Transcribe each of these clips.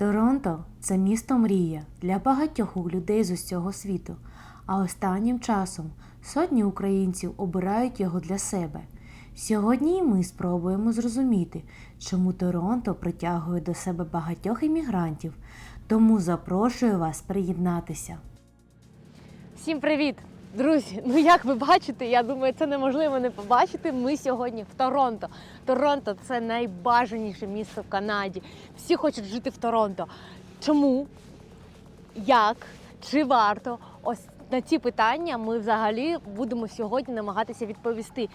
Торонто це місто мрія для багатьох людей з усього світу, а останнім часом сотні українців обирають його для себе. Сьогодні ми спробуємо зрозуміти, чому Торонто притягує до себе багатьох іммігрантів, тому запрошую вас приєднатися. Всім привіт! Друзі, ну як ви бачите, я думаю, це неможливо не побачити. Ми сьогодні в Торонто. Торонто це найбажаніше місто в Канаді. Всі хочуть жити в Торонто. Чому? Як? Чи варто? Ось на ці питання ми взагалі будемо сьогодні намагатися відповісти.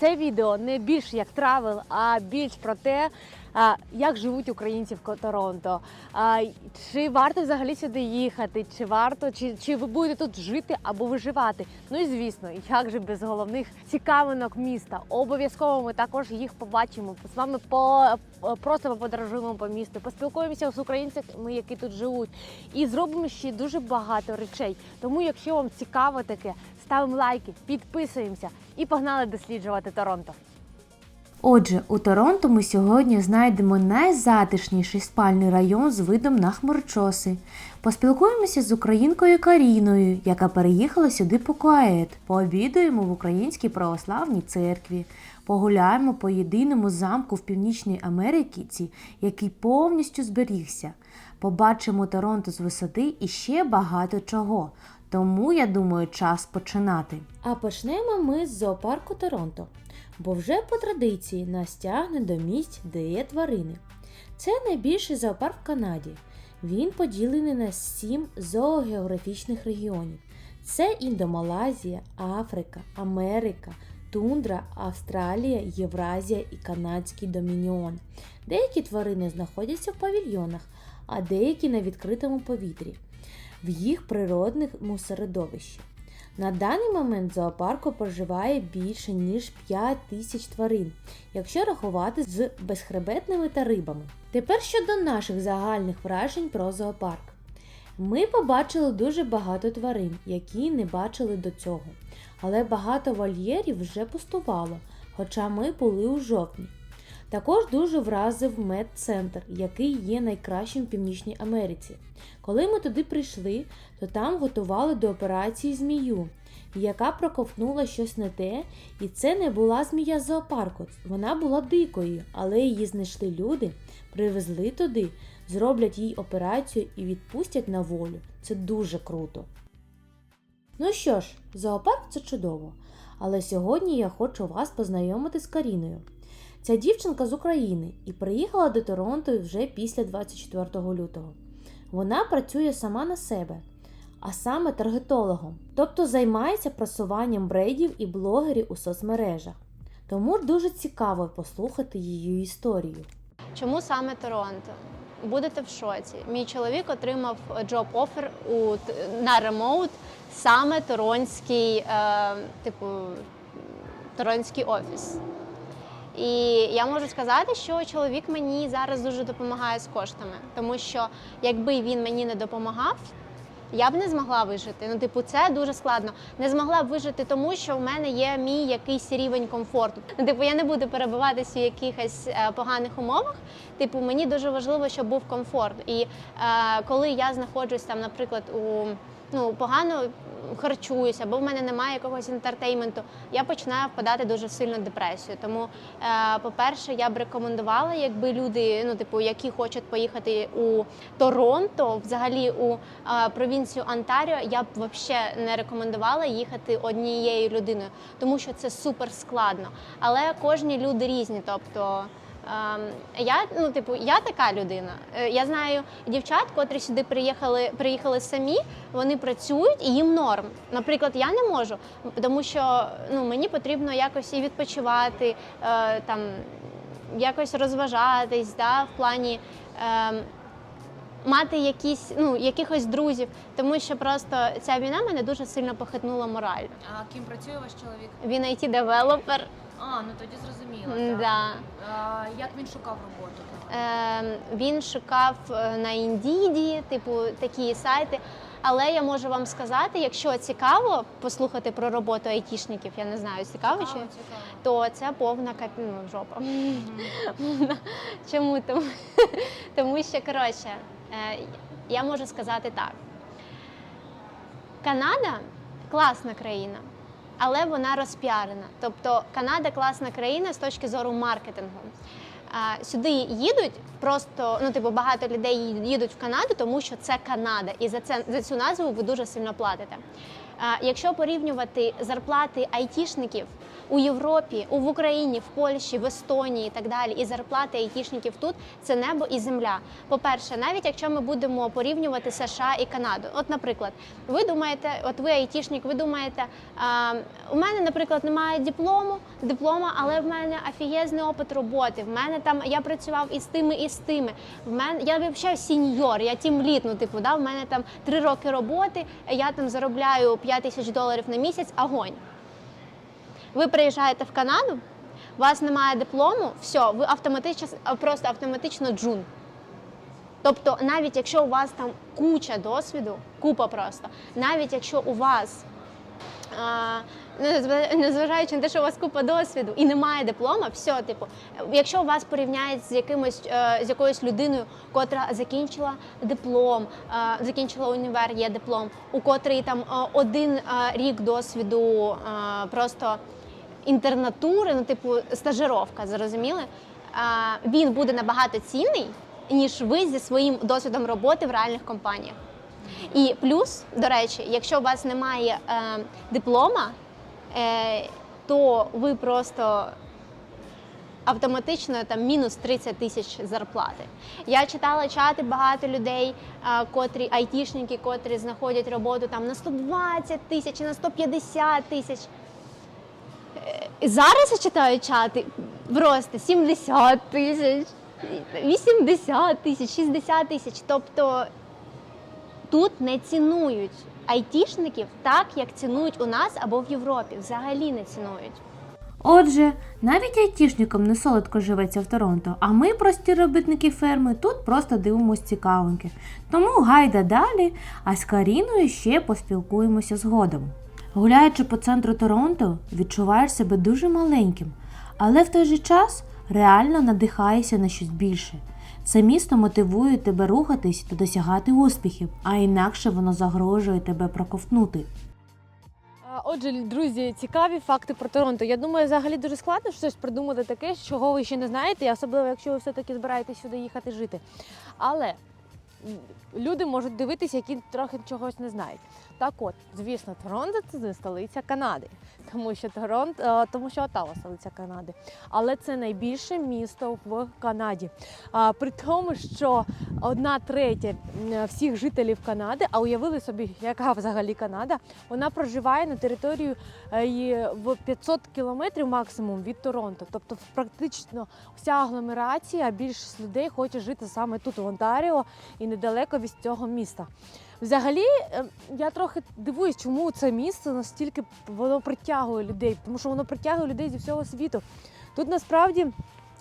Це відео не більш як травел, а більш про те, як живуть українці в Торонто. Чи варто взагалі сюди їхати, чи варто, чи, чи ви будете тут жити або виживати? Ну і звісно, як же без головних цікавинок міста. Обов'язково ми також їх побачимо. З вами по просто подорожуємо по місту, поспілкуємося з українцями, які тут живуть, і зробимо ще дуже багато речей. Тому, якщо вам цікаво таке, ставимо лайки, підписуємося і погнали досліджувати Торонто. Отже, у Торонто ми сьогодні знайдемо найзатишніший спальний район з видом на хмурчоси. Поспілкуємося з українкою Каріною, яка переїхала сюди по Куает. Пообідаємо в Українській православній церкві. Погуляємо по єдиному замку в Північній Америці, який повністю зберігся. Побачимо Торонто з висоти і ще багато чого. Тому я думаю, час починати. А почнемо ми з зоопарку Торонто бо вже по традиції нас тягне до місць, де є тварини. Це найбільший зоопарк в Канаді. Він поділений на сім зоогеографічних регіонів. Це Індомалазія, Африка, Америка, Тундра, Австралія, Євразія і Канадський Домініон. Деякі тварини знаходяться в павільйонах, а деякі на відкритому повітрі, в їх природному середовищі. На даний момент в зоопарку проживає більше ніж 5 тисяч тварин, якщо рахувати з безхребетними та рибами. Тепер щодо наших загальних вражень про зоопарк. Ми побачили дуже багато тварин, які не бачили до цього, але багато вольєрів вже пустувало, хоча ми були у жовтні. Також дуже вразив медцентр, який є найкращим в Північній Америці. Коли ми туди прийшли, то там готували до операції змію, яка проковтнула щось не те, і це не була змія зоопарку. Вона була дикою, але її знайшли люди, привезли туди, зроблять їй операцію і відпустять на волю. Це дуже круто. Ну що ж, зоопарк це чудово. Але сьогодні я хочу вас познайомити з Каріною. Ця дівчинка з України і приїхала до Торонто вже після 24 лютого. Вона працює сама на себе, а саме таргетологом, тобто займається просуванням брейдів і блогерів у соцмережах. Тому дуже цікаво послухати її історію. Чому саме Торонто? Будете в шоці. Мій чоловік отримав джоб офер у на ремоут саме торонський, е, типу, торонський офіс. І я можу сказати, що чоловік мені зараз дуже допомагає з коштами, тому що якби він мені не допомагав, я б не змогла вижити. Ну, типу, це дуже складно. Не змогла б вижити, тому що в мене є мій якийсь рівень комфорту. Ну, типу, я не буду перебуватися в якихось е, поганих умовах. Типу, мені дуже важливо, щоб був комфорт. І е, коли я знаходжусь там, наприклад, у ну погано харчуюся, або в мене немає якогось інтертейменту, я починаю впадати дуже сильно в депресію. Тому, е, по-перше, я б рекомендувала, якби люди, ну типу, які хочуть поїхати у Торонто, взагалі у е, провінцію Онтаріо, я б взагалі не рекомендувала їхати однією людиною, тому що це супер складно. Але кожні люди різні, тобто. Ем, Я ну, типу, я така людина. Е, Я знаю дівчат, котрі сюди приїхали, приїхали самі, вони працюють і їм норм. Наприклад, я не можу, тому що ну, мені потрібно якось і відпочивати, е, там, якось розважатись, да, в плані. Мати якісь ну якихось друзів, тому що просто ця війна мене дуже сильно похитнула мораль. А ким працює ваш чоловік? Він it девелопер А, ну тоді зрозуміло. Да. Так. А, як він шукав роботу? Ем, він шукав е, на індіді, типу такі сайти. Але я можу вам сказати, якщо цікаво послухати про роботу айтішників, я не знаю, цікаво чи цікаво. то це повна кап... ну, жопа. Чому тому? Тому що коротше, Е, Я можу сказати так: Канада класна країна, але вона розпіарена. Тобто Канада класна країна з точки зору маркетингу. Сюди їдуть просто, ну типу, багато людей їдуть в Канаду, тому що це Канада, і за це за цю назву ви дуже сильно платите. Якщо порівнювати зарплати айтішників у Європі, в Україні, в Польщі, в Естонії і так далі, і зарплати айтішників тут це небо і земля. По-перше, навіть якщо ми будемо порівнювати США і Канаду, от, наприклад, ви думаєте, от ви айтішник, ви думаєте, а, у мене, наприклад, немає диплому, диплома, але в мене офігезний опит роботи. В мене там я працював із тими, і з тими. В мене я взагалі сіньор, я тім літ, ну типу, да, в мене там три роки роботи, я там заробляю 5 тисяч доларів на місяць, огонь. Ви приїжджаєте в Канаду, у вас немає диплому, все, ви автоматично просто автоматично джун. Тобто, навіть якщо у вас там куча досвіду, купа просто, навіть якщо у вас, а, незважаючи на те, що у вас купа досвіду і немає диплома, все, типу, якщо вас порівняють з якимось е, з якоюсь людиною, котра закінчила диплом, е, закінчила універ, є диплом, у котрий там е, один рік досвіду просто інтернатури, ну типу стажировка, зрозуміли? Він буде набагато цінний, ніж ви зі своїм досвідом роботи в реальних компаніях. І плюс, до речі, якщо у вас немає е, диплома, то ви просто автоматично там мінус 30 тисяч зарплати. Я читала чати багато людей, е, котрі айтішники, котрі знаходять роботу там на 120 тисяч, на 150 тисяч. Е, Зараз я читаю чати просто 70 тисяч, 80 тисяч, 60 тисяч. Тобто тут не цінують айтішників так, як цінують у нас або в Європі. Взагалі не цінують. Отже, навіть айтішникам не солодко живеться в Торонто, а ми, прості робітники ферми, тут просто дивимося цікавинки. Тому гайда далі, а з Каріною ще поспілкуємося згодом. Гуляючи по центру Торонто, відчуваєш себе дуже маленьким, але в той же час реально надихаєшся на щось більше. Це місто мотивує тебе рухатись та досягати успіхів, а інакше воно загрожує тебе проковтнути. Отже, друзі, цікаві факти про Торонто. Я думаю, взагалі дуже складно щось придумати таке, чого ви ще не знаєте, особливо якщо ви все-таки збираєтесь сюди їхати жити. Але люди можуть дивитися, які трохи чогось не знають. Так от, звісно, Торонто це столиця Канади, тому що Торонто, е, тому що Отава столиця Канади. Але це найбільше місто в Канаді. А, при тому, що одна третя всіх жителів Канади, а уявили собі, яка взагалі Канада, вона проживає на територію е, в 500 кілометрів максимум від Торонто. Тобто практично вся агломерація, більшість людей хоче жити саме тут, в Онтаріо, і недалеко від цього міста. Взагалі, е, я трохи дивуюсь, чому це місце настільки воно притягує людей, тому що воно притягує людей зі всього світу. Тут насправді.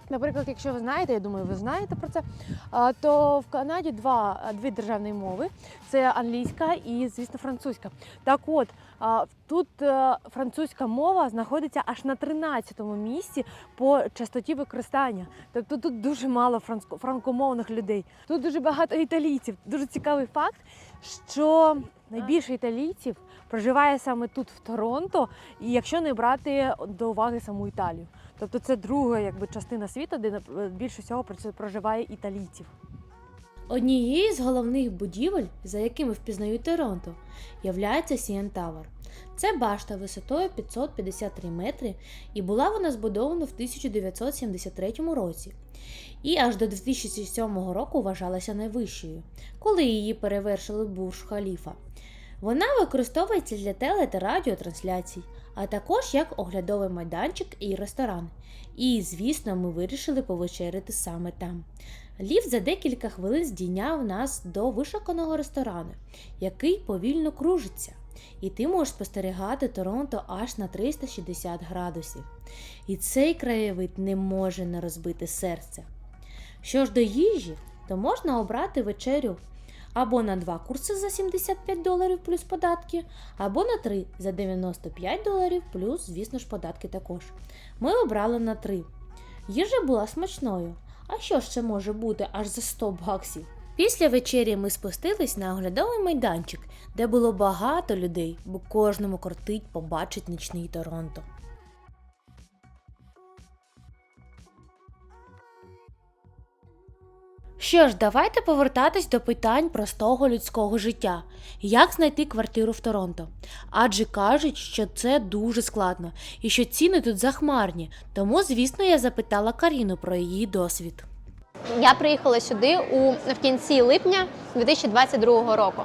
Наприклад, якщо ви знаєте, я думаю, ви знаєте про це, то в Канаді два, дві державні мови: це англійська і, звісно, французька. Так от, тут е, французька мова знаходиться аж на 13-му місці по частоті використання. Тобто тут дуже мало франкомовних людей. Тут дуже багато італійців. Дуже цікавий факт, що найбільше італійців проживає саме тут, в Торонто, і якщо не брати до уваги саму Італію. Тобто це друга якби, частина світу, де більше всього проживає італійців. Однією з головних будівель, за якими впізнають Торонто, являється CN Tower. Це башта висотою 553 метри, і була вона збудована в 1973 році. І аж до 2007 року вважалася найвищою, коли її перевершили Бурж Халіфа. Вона використовується для теле та радіотрансляцій, а також як оглядовий майданчик і ресторан. І, звісно, ми вирішили повечеряти саме там. Ліфт за декілька хвилин здійняв нас до вишуканого ресторану, який повільно кружиться. І ти можеш спостерігати Торонто аж на 360 градусів. І цей краєвид не може не розбити серця. Що ж до їжі, то можна обрати вечерю або на два курси за 75 доларів плюс податки, або на три за 95 доларів плюс, звісно ж, податки також. Ми обрали на три. Їжа була смачною. А що це може бути аж за 100 баксів? Після вечері ми спустились на оглядовий майданчик, де було багато людей, бо кожному кортить побачить нічний Торонто. Що ж, давайте повертатись до питань простого людського життя. Як знайти квартиру в Торонто? Адже кажуть, що це дуже складно і що ціни тут захмарні. Тому, звісно, я запитала Каріну про її досвід. Я приїхала сюди у в кінці липня 2022 року.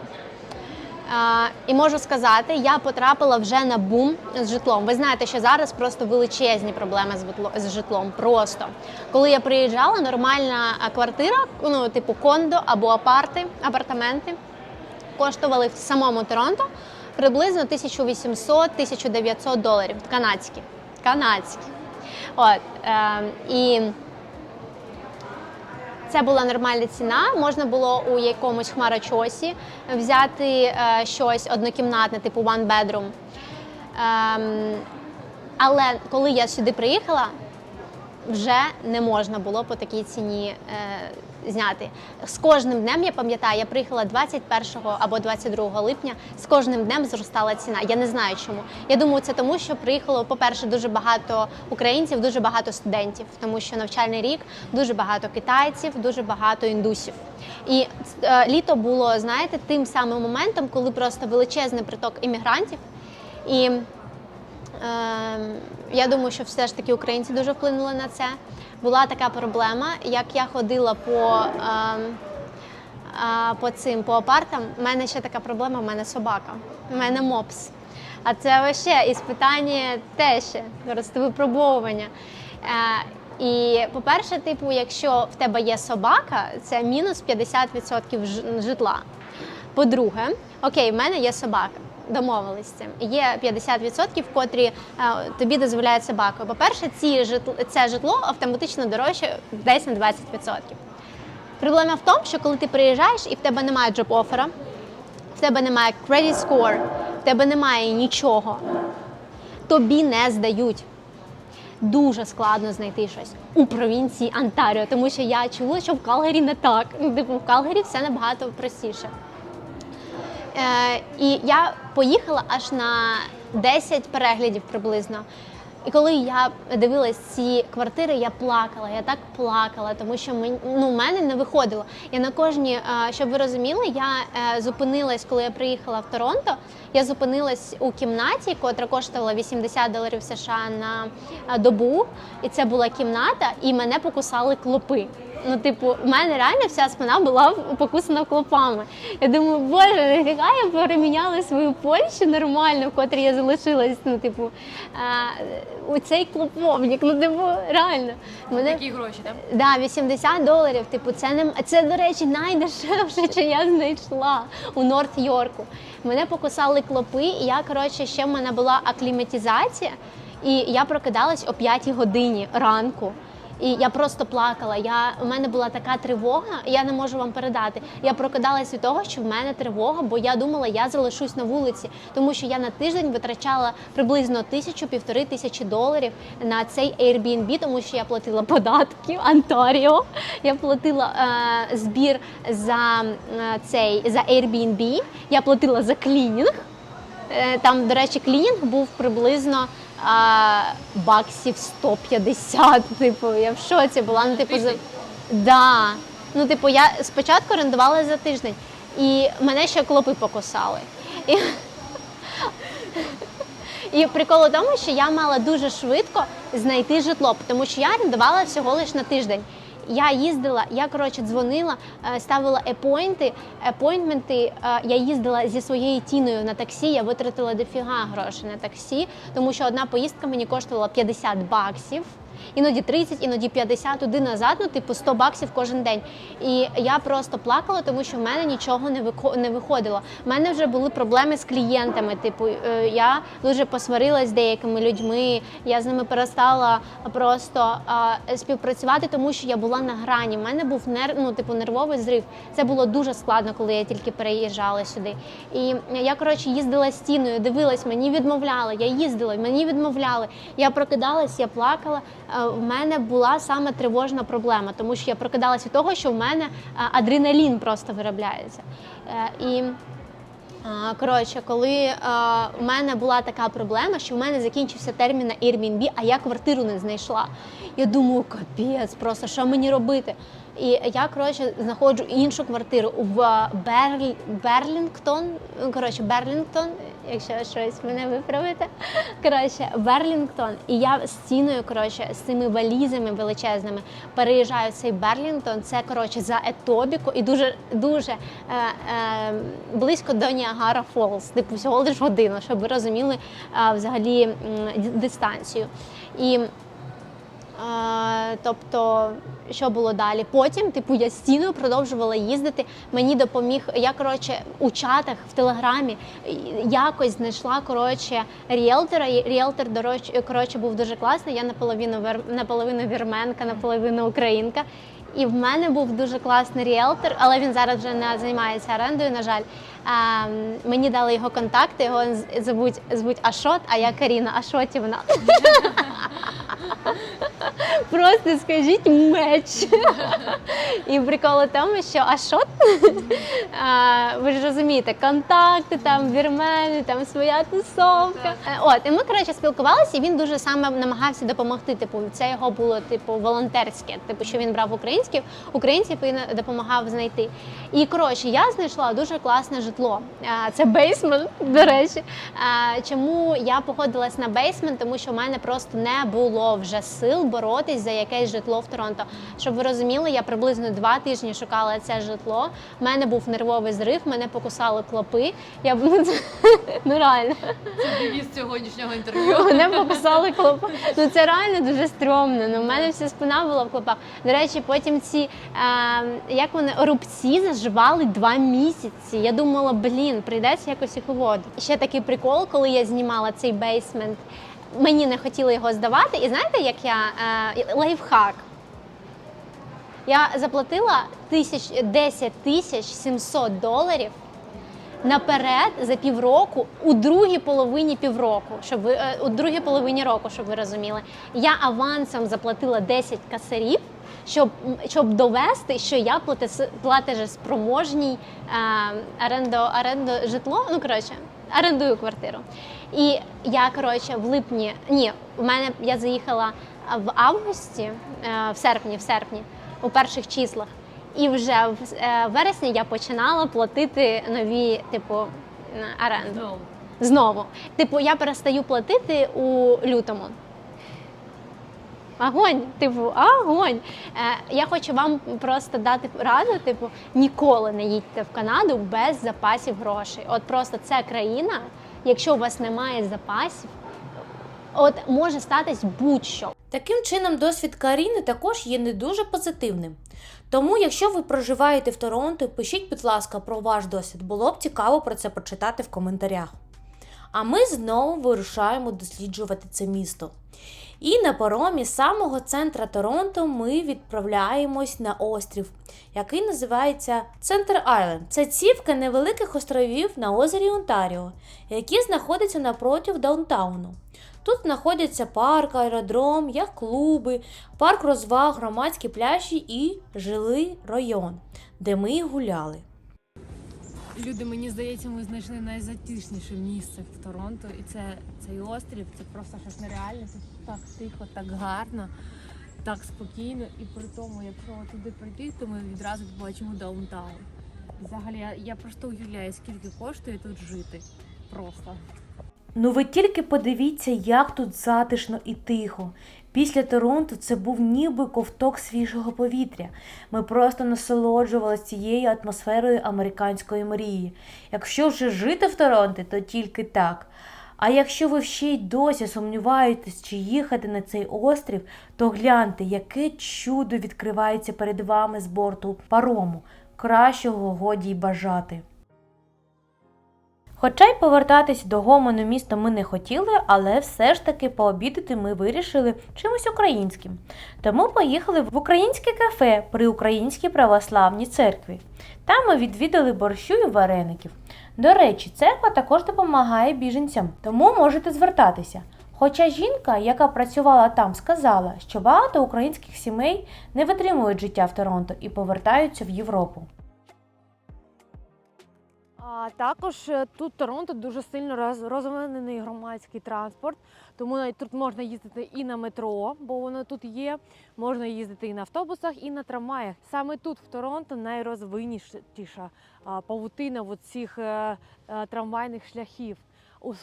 А, і можу сказати, я потрапила вже на бум з житлом. Ви знаєте, що зараз просто величезні проблеми з житло- з житлом. Просто коли я приїжджала, нормальна квартира, ну типу кондо або апарти, апартаменти, коштували в самому Торонто приблизно 1800-1900 доларів. Канадські. Канадські. От, е, і це була нормальна ціна. Можна було у якомусь хмарочосі взяти е, щось однокімнатне, типу one bedroom. Ем, але коли я сюди приїхала, вже не можна було по такій ціні е, зняти. З кожним днем я пам'ятаю, я приїхала 21 або 22 липня. З кожним днем зростала ціна. Я не знаю чому. Я думаю, це тому, що приїхало, по-перше, дуже багато українців, дуже багато студентів, тому що навчальний рік дуже багато китайців, дуже багато індусів. І е, літо було, знаєте, тим самим моментом, коли просто величезний приток іммігрантів. І Ем, Я думаю, що все ж таки українці дуже вплинули на це. Була така проблема, як я ходила по, ем, по цим по апартам. У мене ще така проблема, в мене собака, в мене мопс. А це ще іспитання теж, просто випробовування. Е, І, по-перше, типу, якщо в тебе є собака, це мінус 50% житла. По-друге, окей, в мене є собака. Цим. Є 50%, котрі е, тобі дозволяють собакою. По-перше, ці житло, це житло автоматично дорожче десь на 20%. Проблема в тому, що коли ти приїжджаєш і в тебе немає джоб-оффера, в тебе немає credit score, в тебе немає нічого, тобі не здають. Дуже складно знайти щось у провінції Онтаріо, тому що я чула, що в Калгарі не так. Типу, в Калгарі все набагато простіше. Е, і я поїхала аж на 10 переглядів приблизно. І коли я дивилась ці квартири, я плакала, я так плакала, тому що мені, ну, мене не виходило. Я на кожній, е, щоб ви розуміли, я е, зупинилась, коли я приїхала в Торонто. Я зупинилась у кімнаті, котра коштувала 80 доларів США на добу. І це була кімната, і мене покусали клопи. Ну, типу, в мене реально вся спина була покусана клопами. Я думаю, боже, нафіга я переміняла свою Польщу нормально, в котрій я залишилась. Ну, типу, а, у цей клоповник. Ну, типу, реально. Мене... Такі гроші, так? Да, 80 доларів. Типу, це не це, до речі, найдешевше, що я знайшла у Норт-Йорку. Мене покусали клопи, і я коротше ще в мене була акліматизація, і я прокидалась о 5 годині ранку. І я просто плакала. Я, у мене була така тривога, я не можу вам передати. Я прокидалась від того, що в мене тривога, бо я думала, я залишусь на вулиці, тому що я на тиждень витрачала приблизно тисячу-півтори тисячі доларів на цей Airbnb, тому що я платила податки Онтаріо, я платила е, збір за е, цей за Airbnb, я платила за клінінг. Е, Там, до речі, клінінг був приблизно а, баксів 150. Типу, я в шоці була. Ну, типу, за... да. ну, типу, я спочатку орендувала за тиждень, і мене ще клопи покусали. І... І прикол у тому, що я мала дуже швидко знайти житло, тому що я орендувала всього лише на тиждень. Я їздила, я коротше дзвонила, е, ставила епойнти, епойнтменти. е, Я їздила зі своєю тіною на таксі. Я витратила дофіга грошей на таксі, тому що одна поїздка мені коштувала 50 баксів. Іноді 30, іноді 50, туди назад, ну типу 100 баксів кожен день. І я просто плакала, тому що в мене нічого не не виходило. У мене вже були проблеми з клієнтами. Типу, е, я дуже посварилась з деякими людьми. Я з ними перестала просто е, співпрацювати, тому що я була на грані. У мене був нер, ну, типу, нервовий зрив. Це було дуже складно, коли я тільки переїжджала сюди. І я коротше їздила стіною, дивилась, мені відмовляли. Я їздила, мені відмовляли. Я прокидалась, я плакала. Е, в мене була саме тривожна проблема, тому що я прокидалася від того, що в мене е, адреналін просто виробляється. Е, І Коротше, коли у мене була така проблема, що в мене закінчився термін на Airbnb, а я квартиру не знайшла. Я думаю, капець, просто що мені робити? І я коротше знаходжу іншу квартиру в. Берлінгтон. Коротше, Берлінгтон, якщо щось мене виправити. Коротше, Берлінгтон. І я з ціною, коротше, з цими валізами величезними переїжджаю в цей Берлінгтон. Це коротше за Етобіку і дуже дуже е, е, близько до Ніагара Фолз, типу всього лиш година, щоб ви розуміли е, взагалі е, дистанцію. І Тобто, що було далі? Потім, типу, я стіною продовжувала їздити. Мені допоміг. Я коротше у чатах в телеграмі якось знайшла коротше ріелтора. Ріелтор коротше був дуже класний. Я наполовину вер- наполовину вірменка, наполовину українка. І в мене був дуже класний ріелтор, але він зараз вже не займається орендою. На жаль, а, мені дали його контакти. Його звуть звуть Ашот, а я Каріна Ашотівна. Просто скажіть меч. І прикол у тому, що а, ви ж розумієте, контакти, там вірмени, там своя тусовка. Е, От, і ми коротше спілкувалися, і він дуже саме намагався допомогти. Типу, це його було типу волонтерське, типу, що він брав українських, українців і допомагав знайти. І коротше, я знайшла дуже класне житло. А, Це бейсмент, до речі. А, Чому я погодилась на бейсмент? Тому що в мене просто не було вже сил боротись за якесь житло в Торонто. Щоб ви розуміли, я приблизно два тижні шукала це житло. У мене був нервовий зрив, мене покусали клопи. Я б- ну, це- ну реально. Девіз сьогоднішнього інтерв'ю. Мене покусали клопи. Ну це реально дуже стрьомно. Ну, в мене вся спина була в клопах. До речі, потім ці е, як вони рубці заживали два місяці. Я думала, блін, прийдеться якось їх виводити. Ще такий прикол, коли я знімала цей бейсмент. Мені не хотіли його здавати, і знаєте, як я е, лайфхак. Я заплатила тисяч 10 тисяч 700 доларів наперед за півроку у другій половині півроку, щоб ви е, у другій половині року, щоб ви розуміли. Я авансом заплатила 10 касарів, щоб, щоб довести, що я платежеспроможній е, орендо, орендо житло. Ну коротше, орендую квартиру. І я коротше в липні, ні, в мене я заїхала в августі, е, в серпні, в серпні, у перших числах. І вже в е, вересні я починала платити нові, типу, оренду. Знову. Типу, я перестаю платити у лютому. Огонь, типу, огонь. Е, я хочу вам просто дати раду, типу, ніколи не їдьте в Канаду без запасів грошей. От просто це країна, якщо у вас немає запасів, от може статись будь-що. Таким чином, досвід Каріни також є не дуже позитивним. Тому, якщо ви проживаєте в Торонто, пишіть, будь ласка, про ваш досвід. Було б цікаво про це почитати в коментарях. А ми знову вирушаємо досліджувати це місто. І на паромі з самого центра Торонто ми відправляємось на острів, який називається Центр Айленд. Це цівка невеликих островів на озері Онтаріо, які знаходяться напротив даунтауну. Тут знаходяться парк, аеродром, яхт-клуби, парк розваг, громадські пляжі і жилий район, де ми гуляли. Люди, мені здається, ми знайшли найзатишніше місце в Торонто. І це цей острів, це просто щось нереальне. Тут так тихо, так гарно, так спокійно. І при тому, якщо туди прийти, то ми відразу побачимо даунтаун. Взагалі, я, я просто уявляю, скільки коштує тут жити. Просто. Ну ви тільки подивіться, як тут затишно і тихо. Після Торонто це був ніби ковток свіжого повітря. Ми просто насолоджувалися цією атмосферою американської мрії. Якщо вже жити в Торонто, то тільки так. А якщо ви ще й досі сумніваєтесь, чи їхати на цей острів, то гляньте, яке чудо відкривається перед вами з борту парому. Кращого годі й бажати. Хоча й повертатись до гомону міста ми не хотіли, але все ж таки пообідати ми вирішили чимось українським. Тому поїхали в українське кафе при Українській православній церкві. Там ми відвідали борщу і вареників. До речі, церква також допомагає біженцям, тому можете звертатися. Хоча жінка, яка працювала там, сказала, що багато українських сімей не витримують життя в Торонто і повертаються в Європу. А також е, тут Торонто дуже сильно роз- розвинений громадський транспорт, тому навіть тут можна їздити і на метро, бо воно тут є. Можна їздити і на автобусах, і на трамваях. Саме тут, в Торонто, найрозвинніша павутина от цих е, е, трамвайних шляхів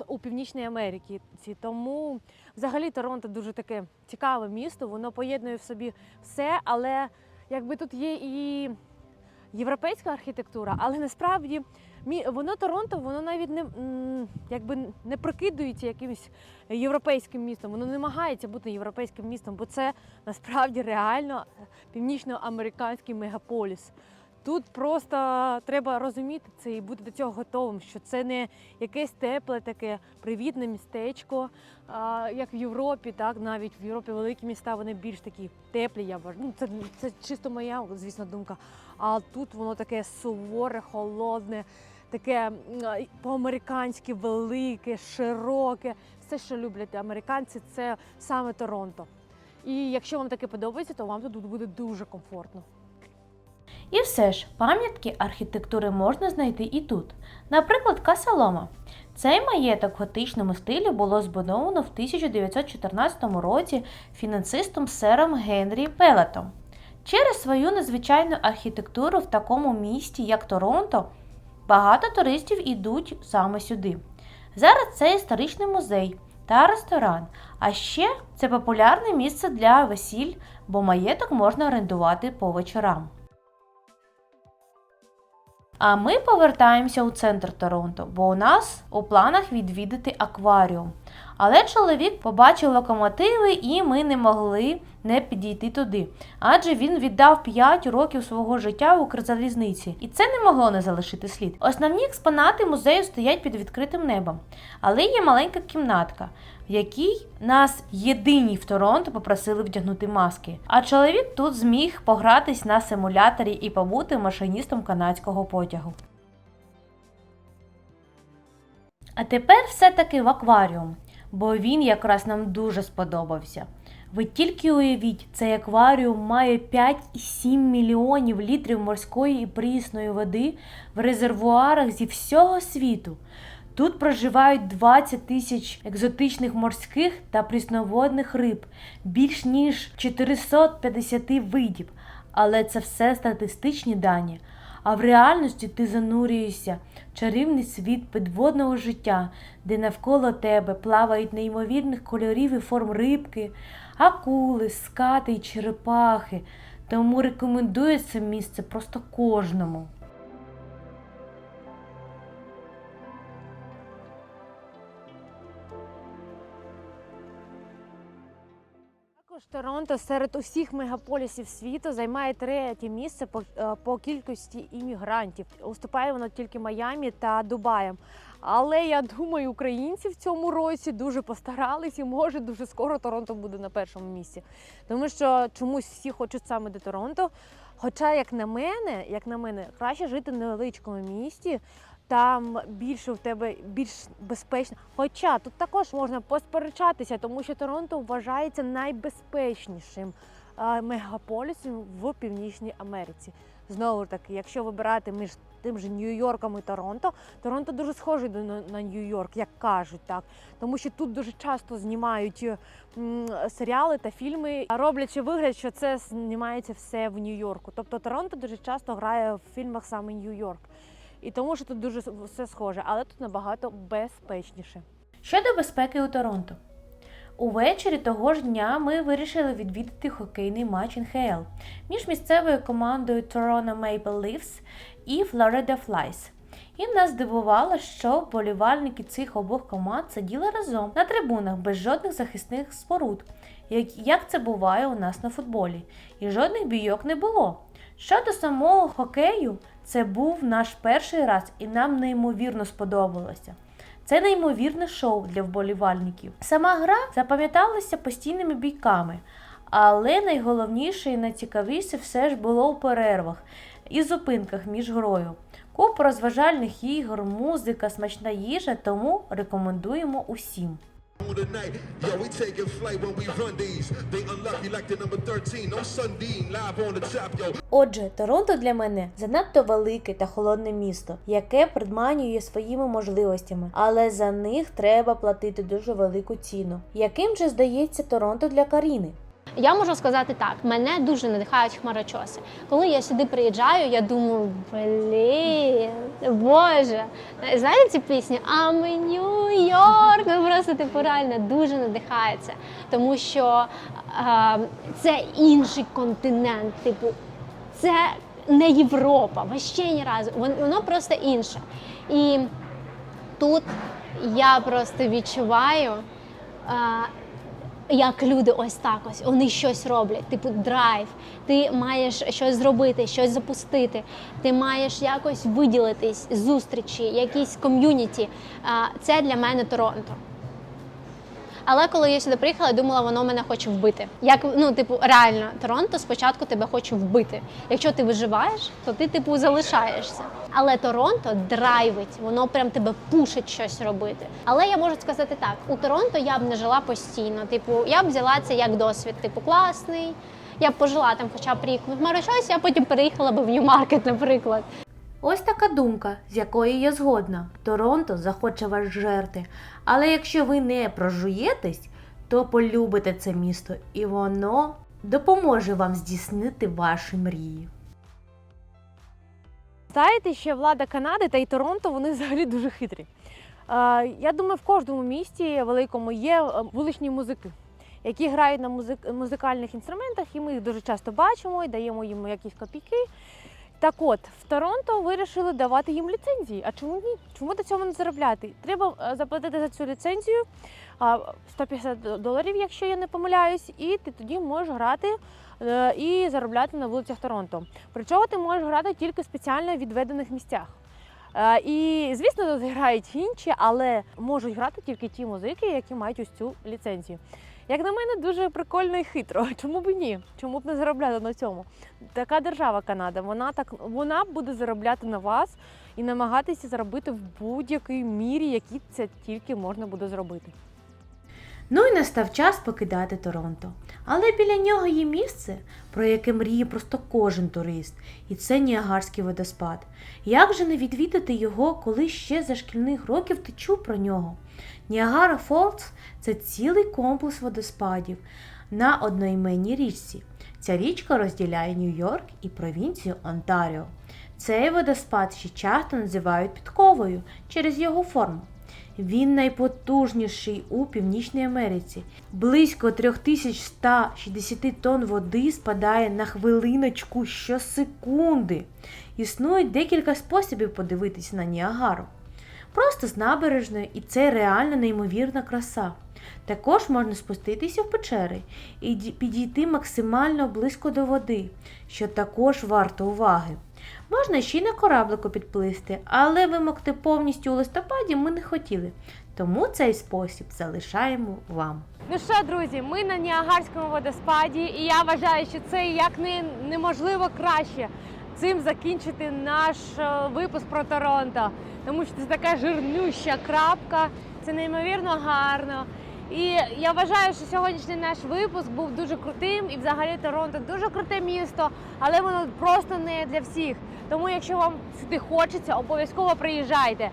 у, Північній Америці. Тому взагалі Торонто дуже таке цікаве місто. Воно поєднує в собі все, але якби тут є і європейська архітектура, але насправді воно Торонто, воно навіть не якби не прикидується якимось європейським містом. Воно намагається бути європейським містом, бо це насправді реально північноамериканський мегаполіс. Тут просто треба розуміти це і бути до цього готовим, що це не якесь тепле, таке привітне містечко, як в Європі, так навіть в Європі великі міста вони більш такі теплі. Я вважаю. Ну, це, це чисто моя, звісно, думка. А тут воно таке суворе, холодне, таке по-американськи велике, широке. Все, що люблять американці, це саме Торонто. І якщо вам таке подобається, то вам тут буде дуже комфортно. І все ж, пам'ятки архітектури можна знайти і тут. Наприклад, Касалома. Цей маєток в готичному стилі було збудовано в 1914 році фінансистом сером Генрі Пелетом. Через свою незвичайну архітектуру в такому місті, як Торонто, багато туристів ідуть саме сюди. Зараз це історичний музей та ресторан, а ще це популярне місце для весіль, бо маєток можна орендувати по вечорам. А ми повертаємося у центр Торонто, бо у нас у планах відвідати акваріум. Але чоловік побачив локомотиви, і ми не могли не підійти туди, адже він віддав 5 років свого життя в Укрзалізниці, і це не могло не залишити слід. Основні експонати музею стоять під відкритим небом, але є маленька кімнатка, в якій нас єдині в Торонто попросили вдягнути маски. А чоловік тут зміг погратись на симуляторі і побути машиністом канадського потягу. А тепер все-таки в акваріум, бо він якраз нам дуже сподобався. Ви тільки уявіть, цей акваріум має 5,7 мільйонів літрів морської і прісної води в резервуарах зі всього світу. Тут проживають 20 тисяч екзотичних морських та прісноводних риб, більш ніж 450 видів. Але це все статистичні дані. А в реальності ти занурюєшся в чарівний світ підводного життя, де навколо тебе плавають неймовірних кольорів і форм рибки, акули, скати й черепахи. Тому рекомендую це місце просто кожному. Також Торонто серед усіх мегаполісів світу займає третє місце по, е, по кількості іммігрантів. Уступає воно тільки Майамі та Дубаєм. Але я думаю, українці в цьому році дуже постарались і може дуже скоро Торонто буде на першому місці. Тому що чомусь всі хочуть саме до Торонто. Хоча, як на мене, як на мене, краще жити в невеличкому місті. Там більше в тебе більш безпечно. Хоча тут також можна посперечатися, тому що Торонто вважається найбезпечнішим мегаполісом в Північній Америці. Знову ж таки, якщо вибирати між тим же Нью-Йорком і Торонто, Торонто дуже схожий на на Нью-Йорк, як кажуть, так тому що тут дуже часто знімають м, серіали та фільми, роблячи вигляд, що це знімається все в Нью-Йорку. Тобто Торонто дуже часто грає в фільмах саме Нью-Йорк. І тому що тут дуже все схоже, але тут набагато безпечніше. Щодо безпеки у Торонто. Увечері того ж дня ми вирішили відвідати хокейний матч НХЛ між місцевою командою Toronto Maple Leafs і Florida Flies. І нас здивувало, що вболівальники цих обох команд сиділи разом на трибунах без жодних захисних споруд, як, це буває у нас на футболі, і жодних бійок не було. Щодо самого хокею, це був наш перший раз, і нам неймовірно сподобалося. Це неймовірне шоу для вболівальників. Сама гра запам'яталася постійними бійками, але найголовніше і найцікавіше все ж було у перервах і зупинках між грою. Куп розважальних ігор, музика, смачна їжа, тому рекомендуємо усім. Tonight. Yo, we taking flight when we run these. They unlucky like the number 13. No Sundin, live on the top, yo. Отже, Торонто для мене занадто велике та холодне місто, яке придманює своїми можливостями, але за них треба платити дуже велику ціну. Яким же здається Торонто для Каріни? Я можу сказати так: мене дуже надихають хмарочоси. Коли я сюди приїжджаю, я думаю, блін, боже, знаєте пісню? I'm in New York. Ну просто типу реально дуже надихається, тому що е, це інший континент, типу, це не Європа, вообще ні разу. Воно просто інше. І тут я просто відчуваю. е, як люди ось так ось вони щось роблять, типу драйв. Ти маєш щось зробити, щось запустити. Ти маєш якось виділитись, зустрічі, якісь ком'юніті. Це для мене Торонто. Але коли я сюди приїхала, я думала, воно мене хоче вбити. Як ну, типу, реально, Торонто спочатку тебе хоче вбити. Якщо ти виживаєш, то ти типу залишаєшся. Але Торонто драйвить, воно прям тебе пушить щось робити. Але я можу сказати так: у Торонто я б не жила постійно. Типу, я б взяла це як досвід, типу, класний. Я б пожила там хоча б рік в Марочосі, а потім переїхала б в Нью-Маркет, наприклад. Ось така думка, з якої я згодна. Торонто захоче вас жерти. Але якщо ви не прожуєтесь, то полюбите це місто, і воно допоможе вам здійснити ваші мрії. Знаєте, що влада Канади та й Торонто вони взагалі дуже хитрі. Я думаю, в кожному місті великому є е, вуличні музики, які грають на музик- музикальних інструментах, і ми їх дуже часто бачимо і даємо їм якісь копійки. Так от, в Торонто вирішили давати їм ліцензії. А чому ні? Чому до цього не заробляти? Треба е, заплатити за цю ліцензію а, 150 доларів, якщо я не помиляюсь, і ти тоді можеш грати е, і заробляти на вулицях Торонто. Причому ти можеш грати тільки в спеціально відведених місцях. Е, І звісно, тут грають інші, але можуть грати тільки ті музики, які мають ось цю ліцензію. Як на мене, дуже прикольно і хитро. Чому б ні? Чому б не заробляти на цьому? Така держава Канада, вона так вона буде заробляти на вас і намагатися заробити в будь-якій мірі, які це тільки можна буде зробити. Ну і настав час покидати Торонто. Але біля нього є місце, про яке мріє просто кожен турист, і це Ніагарський водоспад. Як же не відвідати його, коли ще за шкільних років ти чув про нього? Ніагара Фолз це цілий комплекс водоспадів на одноіменній річці. Ця річка розділяє Нью-Йорк і провінцію Онтаріо. Цей водоспад ще часто називають підковою через його форму. Він найпотужніший у Північній Америці. Близько 3160 тонн води спадає на хвилиночку щосекунди. Існує декілька способів подивитися на Ніагару. Просто з набережної, і це реально неймовірна краса. Також можна спуститися в печери і підійти максимально близько до води, що також варто уваги. Можна ще й на кораблику підплисти, але вимокти повністю у листопаді ми не хотіли, тому цей спосіб залишаємо вам. Ну що, друзі, ми на Ніагарському водоспаді, і я вважаю, що це як не, неможливо краще цим закінчити наш е, випуск про Торонто. Тому що це така жирнюща крапка, це неймовірно гарно. І я вважаю, що сьогоднішній наш випуск був дуже крутим, і взагалі Торонто дуже круте місто, але воно просто не для всіх. Тому, якщо вам сюди хочеться, обов'язково приїжджайте.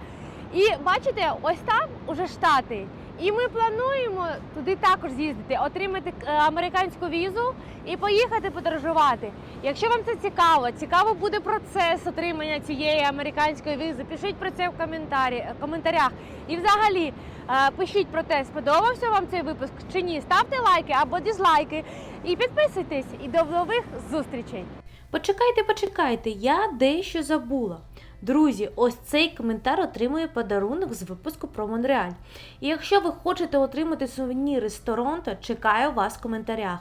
І бачите, ось там уже штати. І ми плануємо туди також з'їздити, отримати е, американську візу і поїхати подорожувати. Якщо вам це цікаво, цікаво буде процес отримання цієї американської візи. Пишіть про це в коментарі, коментарях. І взагалі е, пишіть про те, сподобався вам цей випуск чи ні. Ставте лайки або дізлайки і підписуйтесь. І до нових зустрічей. Почекайте, почекайте, я дещо забула. Друзі, ось цей коментар отримує подарунок з випуску про Монреаль. І якщо ви хочете отримати сувеніри з Торонто, чекаю вас в коментарях.